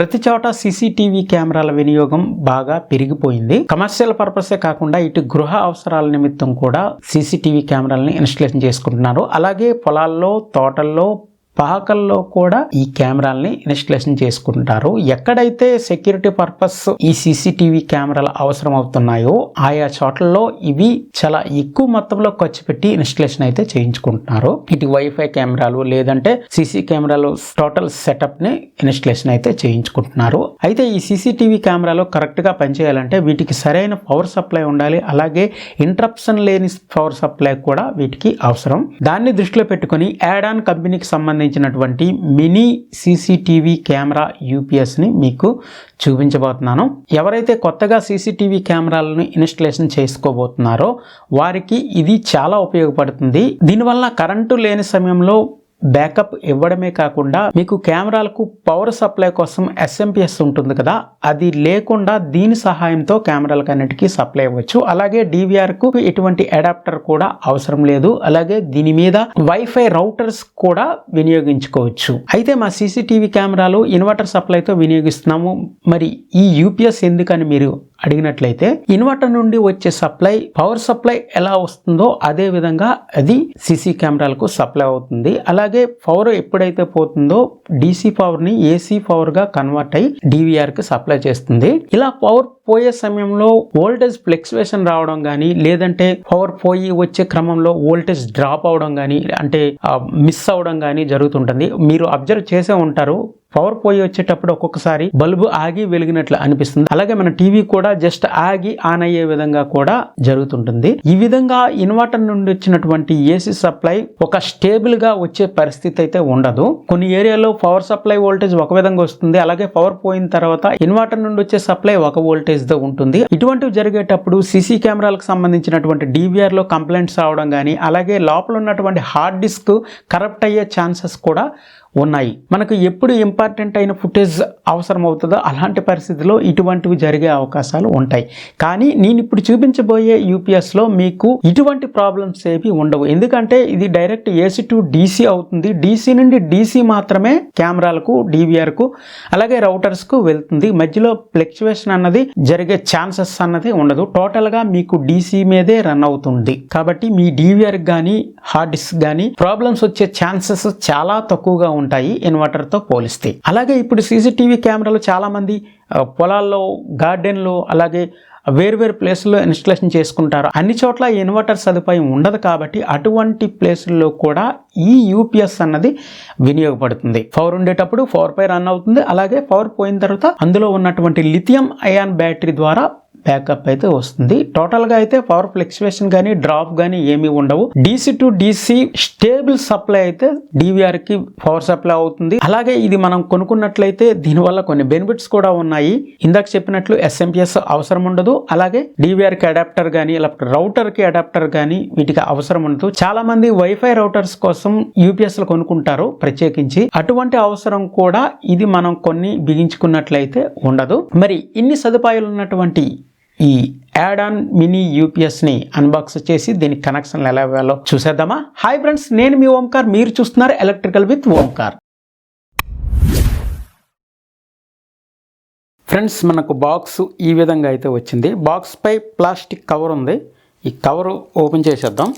ప్రతి చోట సీసీటీవీ కెమెరాల వినియోగం బాగా పెరిగిపోయింది. కమర్షియల్ పర్పసే కాకుండా ఇటు గృహ అవసరాల నిమిత్తం కూడా సీసీటీవీ కెమెరాలని ఇన్స్టలేషన్ చేసుకుంటున్నారు. అలాగే పొలాల్లో తోటల్లో పాకల్లో కూడా ఈ కెమెరాల్ని ఇన్స్టలేషన్ చేసుకుంటారు. ఎక్కడైతే సెక్యూరిటీ పర్పస్ ఈ సీసీటీవీ కెమెరాలు అవసరం అవుతున్నాయో ఆయా చోట్లలో ఇవి చాలా ఎక్కువ మొత్తంలో ఖర్చు పెట్టి ఇన్స్టలేషన్ అయితే చేయించుకుంటున్నారు. ఇటు వైఫై కెమెరాలు లేదంటే సీసీ కెమెరాలు టోటల్ సెటప్ని ఇన్స్టలేషన్ అయితే చేయించుకుంటున్నారు. అయితే ఈ సీసీటీవీ కెమెరాలు కరెక్ట్గా పనిచేయాలంటే వీటికి సరైన పవర్ సప్లై ఉండాలి. అలాగే ఇంటరప్షన్ లేని పవర్ సప్లై కూడా వీటికి అవసరం. దాన్ని దృష్టిలో పెట్టుకొని యాడాన్ కంపెనీకి సంబంధించినటువంటి మినీ సీసీటీవీ కెమెరా యూపీఎస్ని మీకు చూపించబోతున్నాను. ఎవరైతే కొత్తగా సీసీటీవీ కెమెరాలను ఇన్స్టలేషన్ చేసుకోబోతున్నారో వారికి ఇది చాలా ఉపయోగపడుతుంది. దీనివల్ల కరెంటు లేని సమయంలో బ్యాకప్ ఇవ్వడమే కాకుండా మీకు కెమెరాలకు పవర్ సప్లై కోసం ఎస్ఎంపిఎస్ ఉంటుంది కదా అది లేకుండా దీని సహాయంతో కెమెరాలకు అన్నిటికీ సప్లై అవ్వచ్చు. అలాగే డివిఆర్కు ఎటువంటి అడాప్టర్ కూడా అవసరం లేదు. అలాగే దీని మీద వైఫై రౌటర్స్ కూడా వినియోగించుకోవచ్చు. అయితే మా సీసీటీవీ కెమెరాలు ఇన్వర్టర్ సప్లైతో వినియోగిస్తున్నాము. మరి ఈ యూపీఎస్ ఎందుకని మీరు అడిగినట్లయితే ఇన్వర్టర్ నుండి వచ్చే సప్లై పవర్ సప్లై ఎలా వస్తుందో అదే విధంగా అది సీసీ కెమెరాలకు సప్లై అవుతుంది. అలాగే పవర్ ఎప్పుడైతే పోతుందో డీసీ పవర్ని ఏసీ పవర్గా కన్వర్ట్ అయి డివిఆర్కి సప్లై చేస్తుంది. ఇలా పవర్ పోయే సమయంలో వోల్టేజ్ ఫ్లెక్చువేషన్ రావడం కానీ లేదంటే పవర్ పోయి వచ్చే క్రమంలో వోల్టేజ్ డ్రాప్ అవడం కానీ అంటే మిస్ అవడం కానీ జరుగుతుంటుంది. మీరు అబ్జర్వ్ చేసే ఉంటారు. పవర్ పోయి వచ్చేటప్పుడు ఒక్కొక్కసారి బల్బు ఆగి వెలిగినట్లు అనిపిస్తుంది. అలాగే మన టీవీ కూడా జస్ట్ ఆగి ఆన్ అయ్యే విధంగా కూడా జరుగుతుంటుంది. ఈ విధంగా ఇన్వర్టర్ నుండి వచ్చినటువంటి ఏసీ సప్లై ఒక స్టేబుల్గా వచ్చే పరిస్థితి అయితే ఉండదు. కొన్ని ఏరియాలో పవర్ సప్లై వోల్టేజ్ ఒక విధంగా వస్తుంది. అలాగే పవర్ పోయిన తర్వాత ఇన్వర్టర్ నుండి వచ్చే సప్లై ఒక వోల్టేజ్తో ఉంటుంది. ఇటువంటివి జరిగేటప్పుడు సీసీ కెమెరాలకు సంబంధించినటువంటి డివిఆర్లో కంప్లైంట్స్ రావడం కానీ అలాగే లోపల ఉన్నటువంటి హార్డ్ డిస్క్ కరప్ట్ అయ్యే ఛాన్సెస్ కూడా ఉన్నాయి. మనకు ఎప్పుడు ఇంపార్టెంట్ అయిన ఫుటేజ్ అవసరం అవుతుందో అలాంటి పరిస్థితిలో ఇటువంటివి జరిగే అవకాశాలు ఉంటాయి. కానీ నేను ఇప్పుడు చూపించబోయే యూపీఎస్లో మీకు ఇటువంటి ప్రాబ్లమ్స్ ఏవి ఉండవు. ఎందుకంటే ఇది డైరెక్ట్ ఏసీ టు డీసీ అవుతుంది. డీసీ నుండి డీసీ మాత్రమే కెమెరాలకు డివిఆర్కు అలాగే రౌటర్స్కు వెళ్తుంది. మధ్యలో ఫ్లక్చువేషన్ అన్నది జరిగే ఛాన్సెస్ అన్నది ఉండదు. టోటల్గా మీకు డీసీ మీదే రన్ అవుతుంది. కాబట్టి మీ డివిఆర్ కానీ హార్డ్ డిస్క్ కానీ ప్రాబ్లమ్స్ వచ్చే ఛాన్సెస్ చాలా తక్కువగా ఉంటాయి ఇన్వర్టర్తో పోలిస్తే. అలాగే ఇప్పుడు సీసీటీవీ కెమెరాలు చాలామంది పొలాల్లో గార్డెన్లో అలాగే వేర్వేరు ప్లేసుల్లో ఇన్స్టలేషన్ చేసుకుంటారు. అన్ని చోట్ల ఇన్వర్టర్ సదుపాయం ఉండదు కాబట్టి అటువంటి ప్లేసుల్లో కూడా ఈ యూపీఎస్ అన్నది వినియోగపడుతుంది. పవర్ ఉండేటప్పుడు పవర్ పై రన్ అవుతుంది. అలాగే పవర్ పోయిన తర్వాత అందులో ఉన్నటువంటి లిథియం అయాన్ బ్యాటరీ ద్వారా బ్యాకప్ అయితే వస్తుంది. టోటల్గా అయితే పవర్ ఫ్లెక్చువేషన్ కానీ డ్రాప్ కానీ ఏమీ ఉండవు. DC to DC stable supply అయితే డివిఆర్కి పవర్ సప్లై అవుతుంది. అలాగే ఇది మనం కొనుక్కున్నట్లయితే దీనివల్ల కొన్ని బెనిఫిట్స్ కూడా ఉన్నాయి. ఇందాక చెప్పినట్లు ఎస్ఎంపిఎస్ అవసరం ఉండదు. అలాగే డివిఆర్కి అడాప్టర్ కానీ లేకపోతే రౌటర్కి అడాప్టర్ కానీ వీటికి అవసరం ఉండదు. చాలా మంది వైఫై రౌటర్స్ కోసం యూపీఎస్లు కొనుక్కుంటారు ప్రత్యేకించి. అటువంటి అవసరం కూడా ఇది మనం కొన్ని బిగించుకున్నట్లయితే ఉండదు. మరి ఇన్ని సదుపాయాలు ఉన్నటువంటి ఈ యాడ్ ఆన్ మినీ యూపీఎస్ని అన్బాక్స్ చేసి దీని కనెక్షన్లు ఎలా ఇవ్వాలో చూసేద్దామా? హాయ్ ఫ్రెండ్స్ నేను మీ ఓంకార్. మీరు చూస్తున్నారు ఎలక్ట్రికల్ విత్ ఓంకార్. ఫ్రెండ్స్ మనకు బాక్స్ ఈ విధంగా అయితే వచ్చింది. బాక్స్పై ప్లాస్టిక్ కవర్ ఉంది. ఈ కవర్ ఓపెన్ చేసేద్దాం.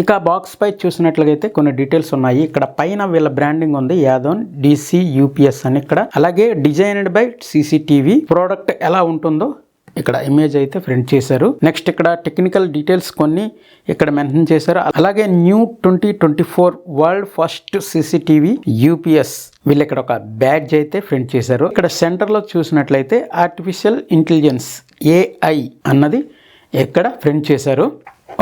ఇక బాక్స్ పై చూసినట్లయితే కొన్ని డీటెయిల్స్ ఉన్నాయి. ఇక్కడ పైన వీళ్ళ బ్రాండింగ్ ఉంది. యాదోన్ డిసి యూపీఎస్ అని ఇక్కడ. అలాగే డిజైన్డ్ బై సీసీటీవీ ప్రోడక్ట్ ఎలా ఉంటుందో ఇక్కడ ఇమేజ్ అయితే ప్రింట్ చేశారు. నెక్స్ట్ ఇక్కడ టెక్నికల్ డీటెయిల్స్ కొన్ని ఇక్కడ మెన్షన్ చేశారు. అలాగే new twenty twenty four world first CCTV UPS వీళ్ళు ఇక్కడ ఒక బ్యాడ్జ్ అయితే ప్రింట్ చేశారు. ఇక్కడ సెంటర్లో చూసినట్లయితే ఆర్టిఫిషియల్ ఇంటెలిజెన్స్ ఏఐ అన్నది ఎక్కడ ప్రింట్ చేశారు?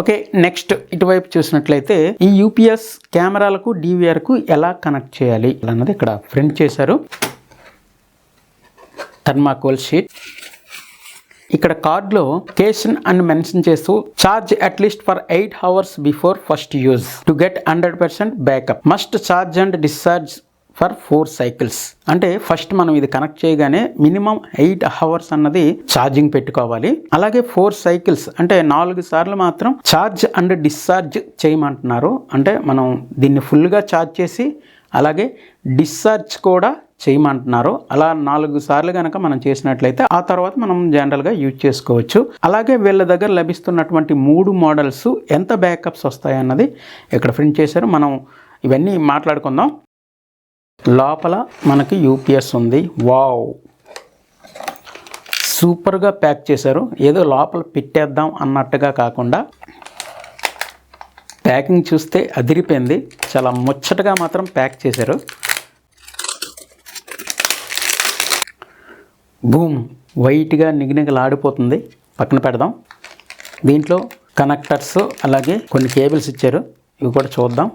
ఓకే నెక్స్ట్ ఇటువైపు చూసినట్లయితే ఈ యూపీఎస్ కెమెరాలకు డివిఆర్కు ఎలా కనెక్ట్ చేయాలి అన్నది ఇక్కడ ప్రింట్ చేశారు. Thermocol sheet. ఇక్కడ కార్డులో కేషన్ అని మెన్షన్ చేస్తూ charge at least for eight hours before first use to get hundred percent backup must charge and discharge for four cycles. అంటే ఫస్ట్ మనం ఇది కనెక్ట్ చేయగానే మినిమం ఎయిట్ అవర్స్ అన్నది ఛార్జింగ్ పెట్టుకోవాలి. అలాగే ఫోర్ సైకిల్స్ అంటే నాలుగు సార్లు మాత్రం ఛార్జ్ అండ్ డిశ్చార్జ్ చేయమంటున్నారు. అంటే మనం దీన్ని ఫుల్గా ఛార్జ్ చేసి అలాగే డిశ్చార్జ్ కూడా చేయమంటున్నారు. అలా నాలుగు సార్లు కనుక మనం చేసినట్లయితే ఆ తర్వాత మనం జనరల్గా యూజ్ చేసుకోవచ్చు. అలాగే వీళ్ళ దగ్గర లభిస్తున్నటువంటి మూడు మోడల్స్ ఎంత బ్యాకప్స్ వస్తాయి అన్నది ఇక్కడ ప్రింట్ చేశారు. మనం ఇవన్నీ మాట్లాడుకుందాం. లోపల మనకి యూపీఎస్ ఉంది. వావ్. సూపర్గా ప్యాక్ చేశారు. ఏదో లోపల పెట్టేద్దాం అన్నట్టుగా కాకుండా ప్యాకింగ్ చూస్తే అదిరిపోయింది. చాలా ముచ్చటగా మాత్రం ప్యాక్ చేశారు. బూమ్. వైట్గా నిగనిగలాడిపోతుంది. పక్కన పెడదాం. దీంట్లో కనెక్టర్స్ అలాగే కొన్ని కేబుల్స్ ఇచ్చారు. ఇవి కూడా చూద్దాం.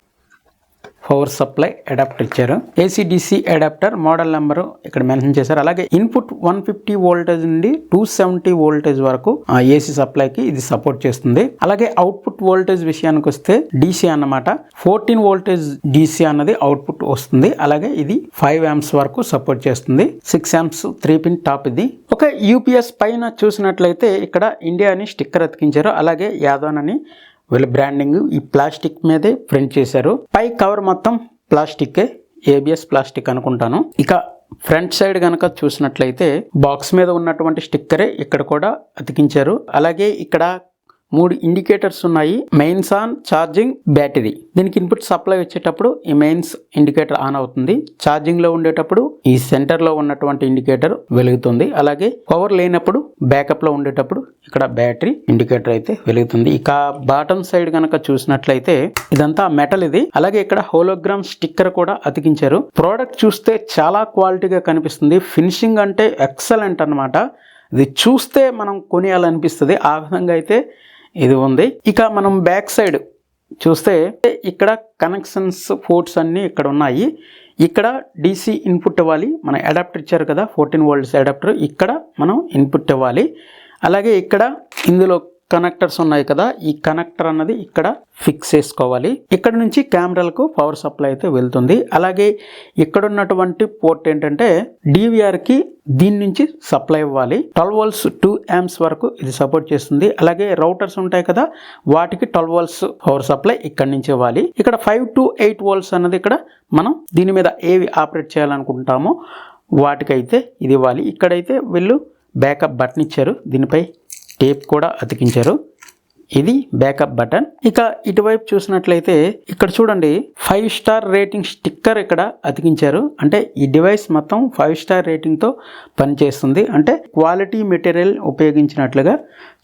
పవర్ సప్లై అడాప్టర్ ఇచ్చారు. AC DC adapter model number ఇక్కడ మెన్షన్ చేశారు. అలాగే ఇన్పుట్ వన్ ఫిఫ్టీ వోల్టేజ్ నుండి టూ సెవెంటీ వోల్టేజ్ వరకు ఏసీ సప్లైకి ఇది సపోర్ట్ చేస్తుంది. అలాగే అవుట్పుట్ వోల్టేజ్ విషయానికి వస్తే డీసీ అన్నమాట. ఫోర్టీన్ వోల్టేజ్ డీసీ అన్నది అవుట్పుట్ వస్తుంది. అలాగే ఇది ఫైవ్ యామ్స్ వరకు సపోర్ట్ చేస్తుంది. Six amps three pin top ఇది. ఒక యూపీఎస్ పైన చూసినట్లయితే ఇక్కడ ఇండియా అని స్టిక్కర్ అతికించారు. అలాగే యాదవ్ అని వీళ్ళ బ్రాండింగ్ ఈ ప్లాస్టిక్ మీదే ప్రింట్ చేశారు. పై కవర్ మొత్తం ప్లాస్టిక్ ఏబిఎస్ ప్లాస్టిక్ అనుకుంటాను. ఇక ఫ్రంట్ సైడ్ కనుక చూసినట్లయితే బాక్స్ మీద ఉన్నటువంటి స్టిక్కరే ఇక్కడ కూడా అతికించారు. అలాగే ఇక్కడ మూడు ఇండికేటర్స్ ఉన్నాయి. మెయిన్స్ ఆన్ ఛార్జింగ్ బ్యాటరీ దీనికి ఇన్పుట్ సప్లై వచ్చేటప్పుడు ఈ మెయిన్స్ ఇండికేటర్ ఆన్ అవుతుంది. ఛార్జింగ్లో ఉండేటప్పుడు ఈ సెంటర్లో ఉన్నటువంటి ఇండికేటర్ వెలుగుతుంది. అలాగే పవర్ లేనప్పుడు బ్యాకప్లో ఉండేటప్పుడు ఇక్కడ బ్యాటరీ ఇండికేటర్ అయితే వెలుగుతుంది. ఇక బాటమ్ సైడ్ కనుక చూసినట్లయితే ఇదంతా మెటల్ ఇది. అలాగే ఇక్కడ హోలోగ్రామ్ స్టిక్కర్ కూడా అతికించారు. ప్రోడక్ట్ చూస్తే చాలా క్వాలిటీగా కనిపిస్తుంది. ఫినిషింగ్ అంటే ఎక్సలెంట్ అన్నమాట. ఇది చూస్తే మనం కొనియాలనిపిస్తుంది. ఆ విధంగా అయితే ఇది ఉంది. ఇక మనం బ్యాక్ సైడ్ చూస్తే ఇక్కడ కనెక్షన్స్ పోర్ట్స్ అన్నీ ఇక్కడ ఉన్నాయి. ఇక్కడ డీసీ ఇన్పుట్ ఇవ్వాలి. మన అడాప్టర్ ఇచ్చారు కదా ఫోర్టీన్ వోల్ట్స్ అడాప్టర్ ఇక్కడ మనం ఇన్పుట్ ఇవ్వాలి. అలాగే ఇక్కడ ఇందులో కనెక్టర్స్ ఉన్నాయి కదా ఈ కనెక్టర్ అన్నది ఇక్కడ ఫిక్స్ చేసుకోవాలి. ఇక్కడ నుంచి కెమెరాలకు పవర్ సప్లై అయితే వెళ్తుంది. అలాగే ఇక్కడ ఉన్నటువంటి పోర్ట్ ఏంటంటే డివిఆర్కి దీని నుంచి సప్లై ఇవ్వాలి ట్వెల్వ్ వోల్స్ టూ యామ్స్ వరకు ఇది సపోర్ట్ చేస్తుంది. అలాగే రౌటర్స్ ఉంటాయి కదా వాటికి ట్వెల్వ్ వోల్స్ పవర్ సప్లై ఇక్కడ నుంచి ఇవ్వాలి. ఇక్కడ ఫైవ్ టు ఎయిట్ వోల్స్ అన్నది ఇక్కడ మనం దీని మీద ఏవి ఆపరేట్ చేయాలనుకుంటామో వాటికైతే ఇది ఇవ్వాలి. ఇక్కడైతే వీళ్ళు బ్యాకప్ బటన్ ఇచ్చారు. దీనిపై టేప్ కూడా అతికించారు. ఇది బ్యాకప్ బటన్. ఇక ఇటువైపు చూసినట్లయితే ఇక్కడ చూడండి ఫైవ్ స్టార్ రేటింగ్ స్టిక్కర్ ఇక్కడ అతికించారు. అంటే ఈ డివైస్ మొత్తం ఫైవ్ స్టార్ రేటింగ్తో పనిచేస్తుంది. అంటే క్వాలిటీ మెటీరియల్ ఉపయోగించినట్లుగా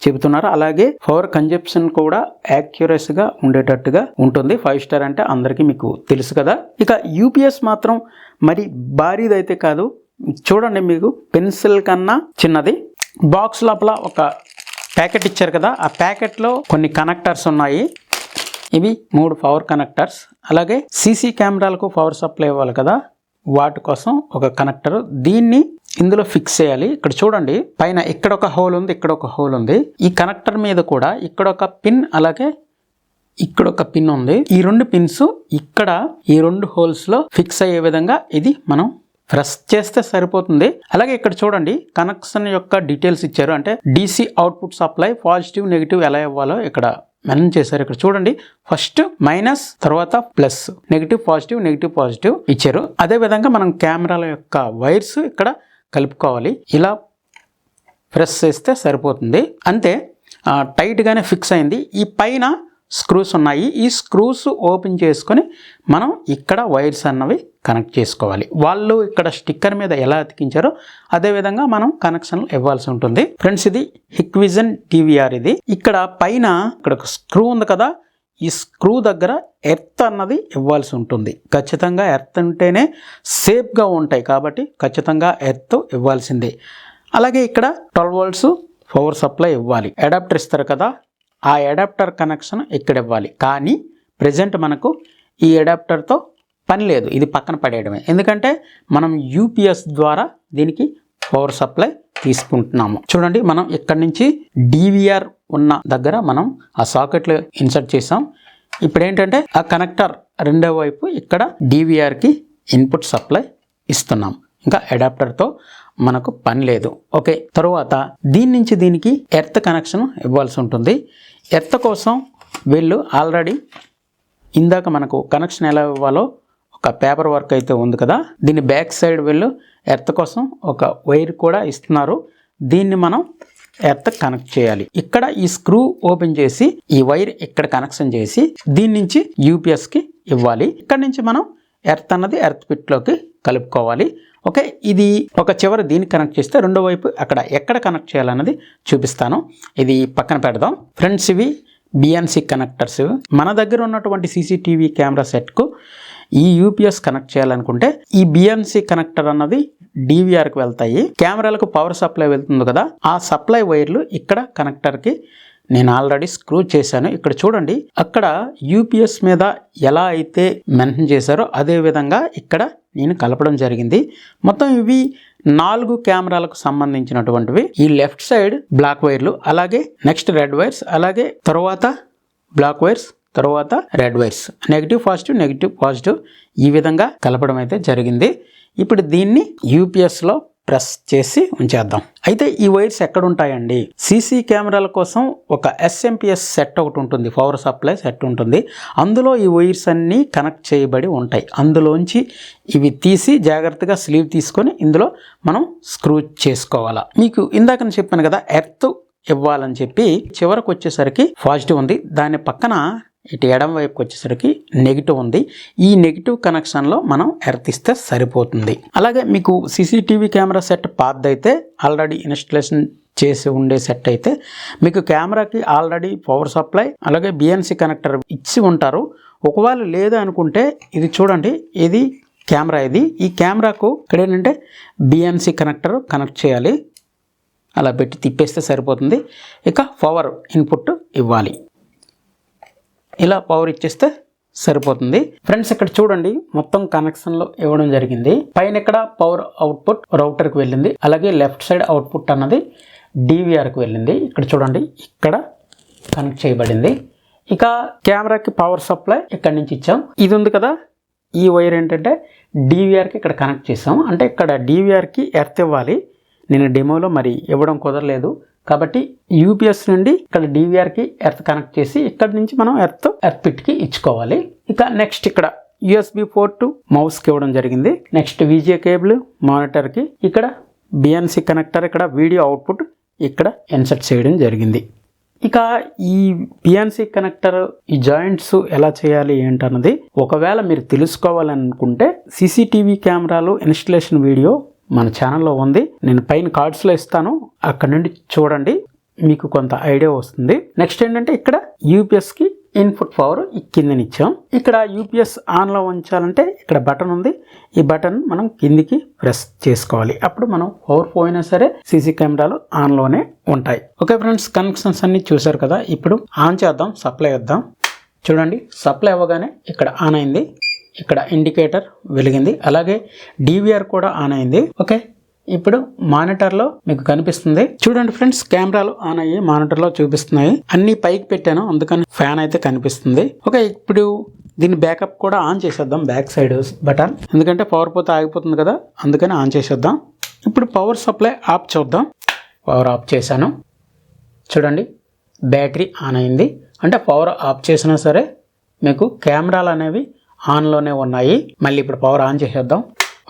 చెబుతున్నారు. అలాగే పవర్ కన్జప్షన్ కూడా యాక్యురసీగా ఉండేటట్టుగా ఉంటుంది. ఫైవ్ స్టార్ అంటే అందరికీ మీకు తెలుసు కదా. ఇక యూపీఎస్ మాత్రం మరి భారీదైతే కాదు. చూడండి మీకు పెన్సిల్ కన్నా చిన్నది. బాక్స్ లోపల ఒక ప్యాకెట్ ఇచ్చారు కదా ఆ ప్యాకెట్లో కొన్ని కనెక్టర్స్ ఉన్నాయి. ఇవి మూడు పవర్ కనెక్టర్స్. అలాగే సీసీ కెమెరాలకు పవర్ సప్లై ఇవ్వాలి కదా వాటి కోసం ఒక కనెక్టర్. దీన్ని ఇందులో ఫిక్స్ చేయాలి. ఇక్కడ చూడండి పైన ఇక్కడ ఒక హోల్ ఉంది ఇక్కడ ఒక హోల్ ఉంది. ఈ కనెక్టర్ మీద కూడా ఇక్కడ ఒక పిన్ అలాగే ఇక్కడ ఒక పిన్ ఉంది. ఈ రెండు పిన్స్ ఇక్కడ ఈ రెండు హోల్స్లో ఫిక్స్ అయ్యే విధంగా ఇది మనం ప్రెస్ చేస్తే సరిపోతుంది. అలాగే ఇక్కడ చూడండి కనెక్షన్ యొక్క డీటెయిల్స్ ఇచ్చారు. అంటే DC output supply positive negative ఎలా ఇవ్వాలో ఇక్కడ మెన్షన్ చేశారు. ఇక్కడ చూడండి ఫస్ట్ మైనస్ తర్వాత plus negative positive negative positive ఇచ్చారు. అదే విధంగా మనం కెమెరాల యొక్క వైర్స్ ఇక్కడ కలుపుకోవాలి. ఇలా ప్రెస్ చేస్తే సరిపోతుంది. అంతే టైట్గానే ఫిక్స్ అయింది. ఈ పైన స్క్రూస్ ఉన్నాయి. ఈ స్క్రూస్ ఓపెన్ చేసుకొని మనం ఇక్కడ వైర్స్ అన్నవి కనెక్ట్ చేసుకోవాలి. వాళ్ళు ఇక్కడ స్టిక్కర్ మీద ఎలా అతికించారో అదేవిధంగా మనం కనెక్షన్లు ఇవ్వాల్సి ఉంటుంది. ఫ్రెండ్స్ ఇది హిక్విజన్ టీవీఆర్ ఇది. ఇక్కడ పైన ఇక్కడ ఒక స్క్రూ ఉంది కదా. ఈ స్క్రూ దగ్గర ఎర్త్ అన్నది ఇవ్వాల్సి ఉంటుంది. ఖచ్చితంగా ఎర్త్ ఉంటేనే సేఫ్గా ఉంటాయి కాబట్టి ఖచ్చితంగా ఎర్త్ ఇవ్వాల్సిందే. అలాగే ఇక్కడ ట్వెల్వ్ వోల్ట్స్ పవర్ సప్లై ఇవ్వాలి. అడాప్టర్ ఇస్తారు కదా. ఆ అడాప్టర్ కనెక్షన్ ఇక్కడ ఇవ్వాలి కానీ ప్రజెంట్ మనకు ఈ అడాప్టర్తో పని లేదు. ఇది పక్కన పడేయడమే. ఎందుకంటే మనం యూపీఎస్ ద్వారా దీనికి పవర్ సప్లై తీసుకుంటున్నాము. చూడండి మనం ఇక్కడ నుంచి డివిఆర్ ఉన్న దగ్గర మనం ఆ సాకెట్లు ఇన్సర్ట్ చేసాం ఇప్పుడు ఏంటంటే ఆ కనెక్టర్ రెండో వైపు ఇక్కడ డివిఆర్కి ఇన్పుట్ సప్లై ఇస్తున్నాం. ఇంకా అడాప్టర్తో మనకు పని లేదు. ఓకే తరువాత దీని నుంచి దీనికి ఎర్త్ కనెక్షన్ ఇవ్వాల్సి ఉంటుంది. ఎర్త్ కోసం వీళ్ళు ఆల్రెడీ ఇందాక మనకు కనెక్షన్ ఎలా ఇవ్వాలో ఒక పేపర్ వర్క్ అయితే ఉంది కదా. దీని బ్యాక్ సైడ్ వెళ్ళు ఎర్త్ కోసం ఒక వైర్ కూడా ఇస్తున్నారు. దీన్ని మనం ఎర్త్ కనెక్ట్ చేయాలి. ఇక్కడ ఈ స్క్రూ ఓపెన్ చేసి ఈ వైర్ ఇక్కడ కనెక్షన్ చేసి దీని నుంచి యూపీఎస్కి ఇవ్వాలి. ఇక్కడ నుంచి మనం ఎర్త్ అన్నది ఎర్త్ పిట్లోకి కలుపుకోవాలి. ఓకే? ఇది ఒక చివర దీన్ని కనెక్ట్ చేస్తే రెండో వైపు అక్కడ ఎక్కడ కనెక్ట్ చేయాలన్నది చూపిస్తాను. ఇది పక్కన పెడదాం. ఫ్రెండ్స్ ఇవి బిఎన్సి కనెక్టర్స్ మన దగ్గర ఉన్నటువంటి సీసీటీవీ కెమెరా సెట్కు ఈ యూపీఎస్ కనెక్ట్ చేయాలనుకుంటే ఈ బిఎన్సి కనెక్టర్ అన్నది డివిఆర్కి వెళ్తాయి. కెమెరాలకు పవర్ సప్లై వెళ్తుంది కదా. ఆ సప్లై వైర్లు ఇక్కడ కనెక్టర్కి నేను ఆల్రెడీ స్క్రూ చేశాను. ఇక్కడ చూడండి అక్కడ యూపీఎస్ మీద ఎలా అయితే మెన్షన్ చేశారో అదే విధంగా ఇక్కడ నేను కలపడం జరిగింది. మొత్తం ఇవి నాలుగు కెమెరాలకు సంబంధించినటువంటివి. ఈ లెఫ్ట్ సైడ్ బ్లాక్ వైర్లు అలాగే నెక్స్ట్ రెడ్ వైర్స్ అలాగే తర్వాత బ్లాక్ వైర్స్ తర్వాత red wires. Negative positive negative positive ఈ విధంగా కలపడం అయితే జరిగింది. ఇప్పుడు దీన్ని యూపీఎస్లో ప్రెస్ చేసి ఉంచేద్దాం. అయితే ఈ వైర్స్ ఎక్కడ ఉంటాయండి సీసీ కెమెరాల కోసం ఒక ఎస్ఎంపిఎస్ సెట్ ఒకటి ఉంటుంది. పవర్ సప్లై సెట్ ఉంటుంది. అందులో ఈ వైర్స్ అన్నీ కనెక్ట్ చేయబడి ఉంటాయి. అందులోంచి ఇవి తీసి జాగ్రత్తగా స్లీవ్ తీసుకొని ఇందులో మనం స్క్రూ చేసుకోవాలా. మీకు ఇందాక చెప్పాను కదా ఎర్త్ ఇవ్వాలని చెప్పి చివరకు వచ్చేసరికి పాజిటివ్ ఉంది. దాని పక్కన ఇటు ఎడం వైపుకి వచ్చేసరికి నెగిటివ్ ఉంది. ఈ నెగిటివ్ కనెక్షన్లో మనం ఎర్తిస్తే సరిపోతుంది. అలాగే మీకు సీసీటీవీ కెమెరా సెట్ పాత్ అయితే ఆల్రెడీ ఇన్స్టలేషన్ చేసి ఉండే సెట్ అయితే మీకు కెమెరాకి ఆల్రెడీ పవర్ సప్లై అలాగే బిఎన్సి కనెక్టర్ ఇచ్చి ఉంటారు. ఒకవేళ లేదు అనుకుంటే ఇది చూడండి ఇది కెమెరా ఇది. ఈ కెమెరాకు ఇక్కడ ఏంటంటే బిఎన్సి కనెక్టర్ కనెక్ట్ చేయాలి. అలా పెట్టి తిప్పేస్తే సరిపోతుంది. ఇక పవర్ ఇన్పుట్ ఇవ్వాలి. ఇలా పవర్ ఇచ్చేస్తే సరిపోతుంది. ఫ్రెండ్స్ ఇక్కడ చూడండి మొత్తం కనెక్షన్లో ఇవ్వడం జరిగింది. పైన ఇక్కడ పవర్ అవుట్పుట్ రౌటర్కి వెళ్ళింది. అలాగే లెఫ్ట్ సైడ్ అవుట్పుట్ అన్నది డివిఆర్కి వెళ్ళింది. ఇక్కడ చూడండి ఇక్కడ కనెక్ట్ చేయబడింది. ఇక కెమెరాకి పవర్ సప్లై ఇక్కడ నుంచి ఇచ్చాం. ఇది ఉంది కదా ఈ వైర్ ఏంటంటే డివిఆర్కి ఇక్కడ కనెక్ట్ చేసాం. అంటే ఇక్కడ డివిఆర్కి ఎర్త్ ఇవ్వాలి. నేను డెమోలో మరి ఇవ్వడం కుదరలేదు. కాబట్టి యూపీఎస్ నుండి ఇక్కడ డివిఆర్కి ఎర్త్ కనెక్ట్ చేసి ఇక్కడ నుంచి మనం ఎర్త్ ఎర్త్ పిట్కి ఇచ్చుకోవాలి. ఇక నెక్స్ట్ ఇక్కడ యూఎస్బి పోర్ట్ మౌస్కి ఇవ్వడం జరిగింది. నెక్స్ట్ విజే కేబుల్ మానిటర్కి ఇక్కడ బిఎన్సి కనెక్టర్ ఇక్కడ వీడియో అవుట్పుట్ ఇక్కడ ఇన్సర్ట్ చేయడం జరిగింది. ఇక ఈ పిఎన్సి కనెక్టర్ ఈ జాయింట్స్ ఎలా చేయాలి ఏంటన్నది ఒకవేళ మీరు తెలుసుకోవాలనుకుంటే సీసీటీవీ కెమెరాలు ఇన్స్టలేషన్ వీడియో మన ఛానల్లో ఉంది. నేను పైన కార్డ్స్లో ఇస్తాను. అక్కడ నుండి చూడండి. మీకు కొంత ఐడియా వస్తుంది. నెక్స్ట్ ఏంటంటే ఇక్కడ యూపీఎస్కి ఇన్పుట్ పవర్ కిందని ఇచ్చాం. ఇక్కడ యూపీఎస్ ఆన్లో ఉంచాలంటే ఇక్కడ బటన్ ఉంది. ఈ బటన్ మనం కిందికి ప్రెస్ చేసుకోవాలి. అప్పుడు మనం పవర్ పోయినా సరే సీసీ కెమెరాలు ఆన్లోనే ఉంటాయి. ఓకే ఫ్రెండ్స్ కనెక్షన్స్ అన్ని చూసారు కదా? ఇప్పుడు ఆన్ చేద్దాం సప్లై ఇద్దాం చూడండి సప్లై అవ్వగానే ఇక్కడ ఆన్ అయింది. ఇక్కడ ఇండికేటర్ వెలిగింది. అలాగే డివిఆర్ కూడా ఆన్ అయింది. ఓకే ఇప్పుడు మానిటర్లో మీకు కనిపిస్తుంది. చూడండి ఫ్రెండ్స్ కెమెరాలు ఆన్ అయ్యి మానిటర్లో చూపిస్తున్నాయి. అన్ని పైకి పెట్టాను అందుకని ఫ్యాన్ అయితే కనిపిస్తుంది. ఓకే ఇప్పుడు దీని బ్యాకప్ కూడా ఆన్ చేసేద్దాం బ్యాక్ సైడ్ బటన్ ఎందుకంటే పవర్ పోతే ఆగిపోతుంది కదా అందుకని ఆన్ చేసేద్దాం. ఇప్పుడు పవర్ సప్లై ఆఫ్ చూద్దాం. పవర్ ఆఫ్ చేశాను. చూడండి బ్యాటరీ ఆన్ అయింది. అంటే పవర్ ఆఫ్ చేసినా సరే మీకు కెమెరాలు అనేవి ఆన్లోనే ఉన్నాయి. మళ్ళీ ఇప్పుడు పవర్ ఆన్ చేసేద్దాం.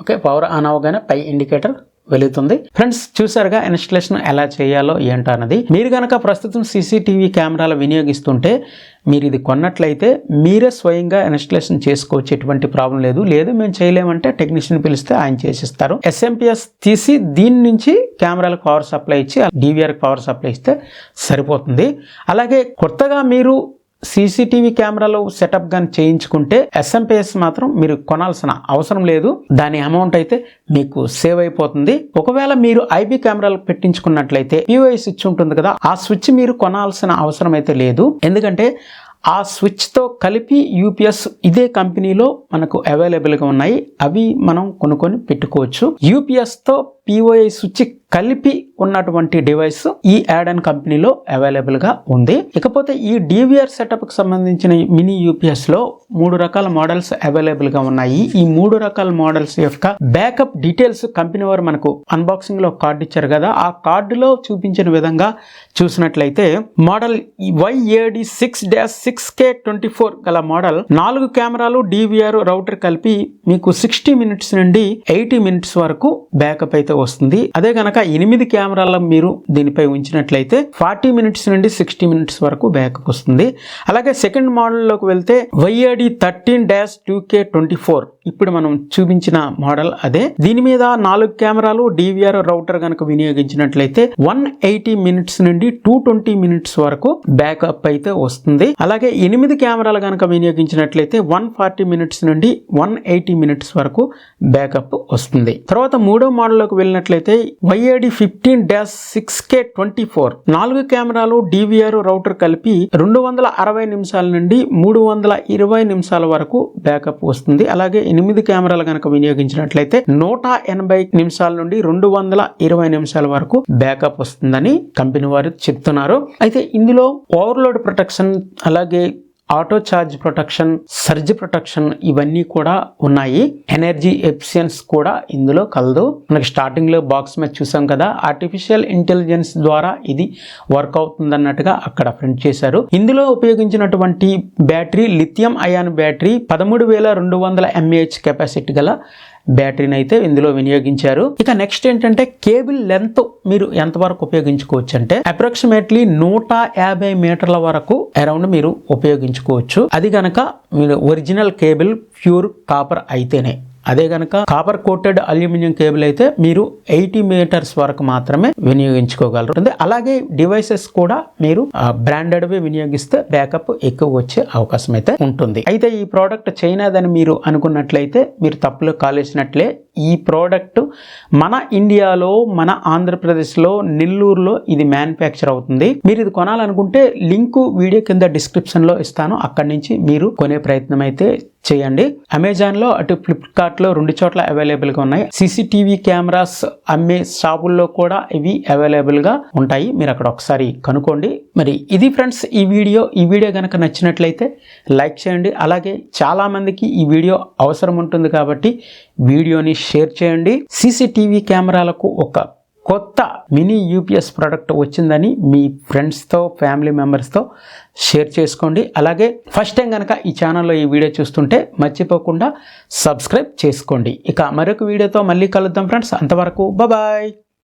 ఓకే పవర్ ఆన్ అవ్వగానే పై ఇండికేటర్ వెలుగుతుంది ఫ్రెండ్స్ చూసారుగా ఇన్స్టలేషన్ ఎలా చేయాలో ఏంటో అన్నది మీరు కనుక ప్రస్తుతం సీసీటీవీ కెమెరాలు వినియోగిస్తుంటే మీరు ఇది కొన్నట్లయితే మీరే స్వయంగా ఇన్స్టలేషన్ చేసుకోవచ్చు ఎటువంటి ప్రాబ్లం లేదు. లేదు మేము చేయలేమంటే టెక్నీషియన్ పిలిస్తే ఆయన చేసిస్తారు. ఎస్ఎంపిఎస్ తీసి దీని నుంచి కెమెరాలకు పవర్ సప్లై ఇచ్చి డివిఆర్కి పవర్ సప్లై ఇస్తే సరిపోతుంది. అలాగే కొత్తగా మీరు సీసీటీవీ కెమెరాలు సెటప్ కానీ చేయించుకుంటే ఎస్ఎంపిఎస్ మాత్రం మీరు కొనాల్సిన అవసరం లేదు. దాని అమౌంట్ అయితే మీకు సేవ్ అయిపోతుంది. ఒకవేళ మీరు ఐబీ కెమెరాలు పెట్టించుకున్నట్లయితే పిఓఐ స్విచ్ ఉంటుంది కదా ఆ స్విచ్ మీరు కొనాల్సిన అవసరం అయితే లేదు. ఎందుకంటే ఆ స్విచ్తో కలిపి యూపీఎస్ ఇదే కంపెనీలో మనకు అవైలబుల్గా ఉన్నాయి. అవి మనం కొనుక్కొని పెట్టుకోవచ్చు. యూపీఎస్తో పిఓఐ స్విచ్ కలిపి ఉన్నటువంటి డివైస్ ఈ యాడన్ కంపెనీలో అవైలబుల్గా ఉంది. ఇకపోతే ఈ డివిఆర్ సెటప్కి సంబంధించిన మినీ యూపీఎస్లో మూడు రకాల మోడల్స్ అవైలబుల్గా ఉన్నాయి. ఈ మూడు రకాల మోడల్స్ యొక్క బ్యాకప్ డీటెయిల్స్ కంపెనీ వారు మనకు అన్బాక్సింగ్లో కార్డు ఇచ్చారు కదా. ఆ కార్డులో చూపించిన విధంగా చూసినట్లయితే model YAD six dash six K twenty four గల మోడల్ నాలుగు కెమెరాలు డివిఆర్ రౌటర్ కలిపి మీకు సిక్స్టీ మినిట్స్ నుండి ఎయిటీ మినిట్స్ వరకు బ్యాకప్ అయితే వస్తుంది. అదే గనక ఎనిమిది కెమెరాల మీరు దీనిపై ఉంచినట్లయితే ఫార్టీ మినిట్స్ నుండి సిక్స్టీ మినిట్స్ వరకు బ్యాకప్ వస్తుంది. అలాగే సెకండ్ మోడల్లోకి వెళ్తే YAD thirteen dash two K twenty four ఇప్పుడు మనం చూపించిన మోడల్ అదే. దీని మీద నాలుగు కెమెరాలు డివిఆర్ రౌటర్ కనుక వినియోగించినట్లయితే వన్ ఎయిటీ మినిట్స్ నుండి టూ ట్వంటీ మినిట్స్ వరకు బ్యాకప్ అయితే వస్తుంది. అలాగే ఎనిమిది కెమెరాలు కనుక వినియోగించినట్లయితే వన్ ఫార్టీ మినిట్స్ నుండి వన్ ఎయిటీ మినిట్స్ వరకు బ్యాకప్ వస్తుంది. తర్వాత మూడో మోడల్లోకి వెళ్ళినట్లయితే YAD fifteen dash six K twenty four నాలుగు కెమెరాలు డివిఆర్ రౌటర్ కలిపి రెండు వందల అరవై నిమిషాల నుండి మూడు వందల ఇరవై నిమిషాల వరకు బ్యాకప్ వస్తుంది. అలాగే ఎనిమిది కెమెరాలు కనుక వినియోగించినట్లయితే నూట ఎనభై నిమిషాల నుండి రెండు వందల ఇరవై నిమిషాల వరకు బ్యాకప్ వస్తుందని కంపెనీ వారు చెప్తున్నారు. అయితే ఇందులో ఓవర్లోడ్ ప్రొటెక్షన్ అలాగే auto charge protection surge protection ఇవన్నీ కూడా ఉన్నాయి. ఎనర్జీ ఎఫిషియన్స్ కూడా ఇందులో కలదు. మనకి స్టార్టింగ్లో బాక్స్ మీద చూసాం కదా ఆర్టిఫిషియల్ ఇంటెలిజెన్స్ ద్వారా ఇది వర్క్ అవుతుంది అన్నట్టుగా అక్కడ ప్రింట్ చేశారు. ఇందులో ఉపయోగించినటువంటి బ్యాటరీ లిథియం అయాన్ బ్యాటరీ పదమూడు వేల రెండు వందల ఎంఏహెచ్ కెపాసిటీ గల బ్యాటరీని అయితే ఇందులో వినియోగించారు. ఇక నెక్స్ట్ ఏంటంటే కేబుల్ లెంత్ మీరు ఎంతవరకు ఉపయోగించుకోవచ్చు అంటే అప్రాక్సిమేట్లీ నూట యాభై మీటర్ల వరకు అరౌండ్ మీరు ఉపయోగించుకోవచ్చు. అది గనక మీరు ఒరిజినల్ కేబుల్ ప్యూర్ కాపర్ అయితేనే. అదే కనుక కాపర్ కోటెడ్ అల్యూమినియం కేబుల్ అయితే మీరు ఎయిటీ మీటర్స్ వరకు మాత్రమే వినియోగించుకోగలరు. అంటే అలాగే డివైసెస్ కూడా మీరు బ్రాండెడ్వి వినియోగిస్తే బ్యాకప్ ఎక్కువ వచ్చే అవకాశం అయితే ఉంటుంది. అయితే ఈ ప్రోడక్ట్ చైనాదని మీరు అనుకున్నట్లయితే మీరు తప్పులు కాలేసినట్లే ఈ ప్రోడక్ట్ మన ఇండియాలో మన ఆంధ్రప్రదేశ్లో నెల్లూరులో ఇది మ్యానుఫ్యాక్చర్ అవుతుంది. మీరు ఇది కొనాలనుకుంటే లింకు వీడియో కింద డిస్క్రిప్షన్లో ఇస్తాను. అక్కడి నుంచి మీరు కొనే ప్రయత్నం అయితే చేయండి. అమెజాన్లో అటు ఫ్లిప్కార్ట్లో రెండు చోట్ల అవైలబుల్గా ఉన్నాయి. సీసీటీవీ కెమెరాస్ అమ్మే షాపుల్లో కూడా ఇవి అవైలబుల్గా ఉంటాయి. మీరు అక్కడ ఒకసారి కనుక్కోండి. మరి ఇది ఫ్రెండ్స్ ఈ వీడియో. ఈ వీడియో కనుక నచ్చినట్లయితే లైక్ చేయండి. అలాగే చాలామందికి ఈ వీడియో అవసరం ఉంటుంది కాబట్టి వీడియోని షేర్ చేయండి. సీసీటీవీ కెమెరాలకు ఒక కొత్త మినీ యూపీఎస్ ప్రోడక్ట్ వచ్చిందని మీ ఫ్రెండ్స్తో ఫ్యామిలీ మెంబర్స్తో షేర్ చేసుకోండి. అలాగే ఫస్ట్ టైం కనుక ఈ ఛానల్లో ఈ వీడియో చూస్తుంటే మర్చిపోకుండా సబ్స్క్రైబ్ చేసుకోండి. ఇక మరొక వీడియోతో మళ్ళీ కలుద్దాం ఫ్రెండ్స్. అంతవరకు బాయ్